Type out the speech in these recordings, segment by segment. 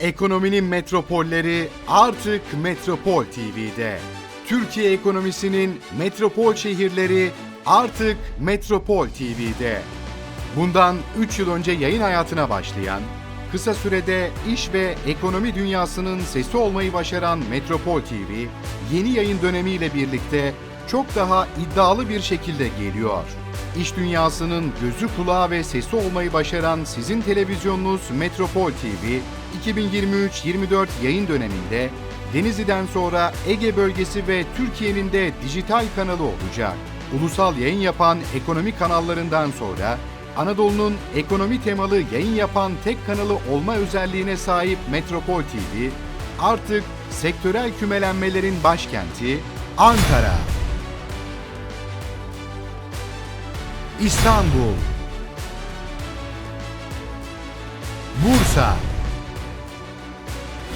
Ekonominin metropolleri artık Metropol TV'de. Türkiye ekonomisinin metropol şehirleri artık Metropol TV'de. Bundan 3 yıl önce yayın hayatına başlayan, kısa sürede iş ve ekonomi dünyasının sesi olmayı başaran Metropol TV, yeni yayın dönemiyle birlikte çok daha iddialı bir şekilde geliyor. İş dünyasının gözü kulağı ve sesi olmayı başaran sizin televizyonunuz Metropol TV, 2023-24 yayın döneminde Denizli'den sonra Ege bölgesi ve Türkiye'nin de dijital kanalı olacak. Ulusal yayın yapan ekonomi kanallarından sonra Anadolu'nun ekonomi temalı yayın yapan tek kanalı olma özelliğine sahip Metropol TV, artık sektörel kümelenmelerin başkenti Ankara, İstanbul, Bursa,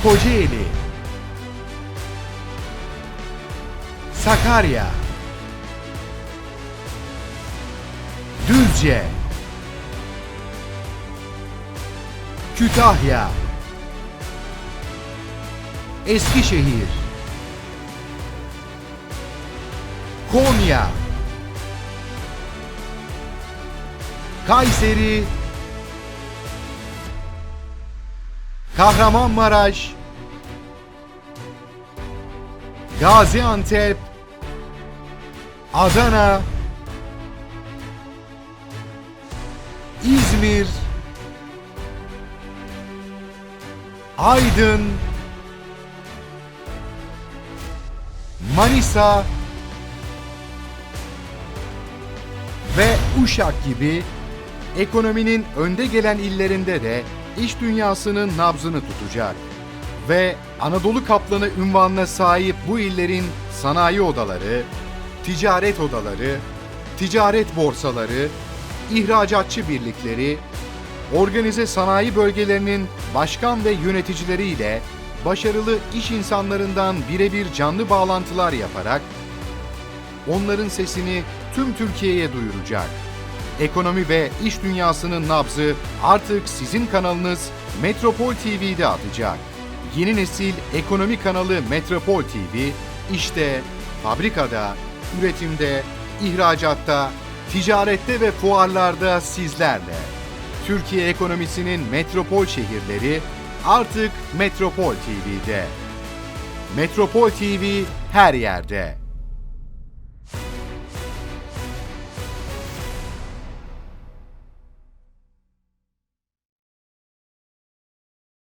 Kocaeli, Sakarya, Düzce, Kütahya, Eskişehir, Konya, Kayseri, Kahramanmaraş, Gaziantep, Adana, İzmir, Aydın, Manisa ve Uşak gibi ekonominin önde gelen illerinde de iş dünyasının nabzını tutacak. Ve Anadolu Kaplanı ünvanına sahip bu illerin sanayi odaları, ticaret odaları, ticaret borsaları, ihracatçı birlikleri, organize sanayi bölgelerinin başkan ve yöneticileriyle başarılı iş insanlarından birebir canlı bağlantılar yaparak onların sesini tüm Türkiye'ye duyuracak. Ekonomi ve iş dünyasının nabzı artık sizin kanalınız Metropol TV'de atacak. Yeni nesil ekonomi kanalı Metropol TV işte fabrikada, üretimde, ihracatta, ticarette ve fuarlarda sizlerle. Türkiye ekonomisinin metropol şehirleri artık Metropol TV'de. Metropol TV her yerde.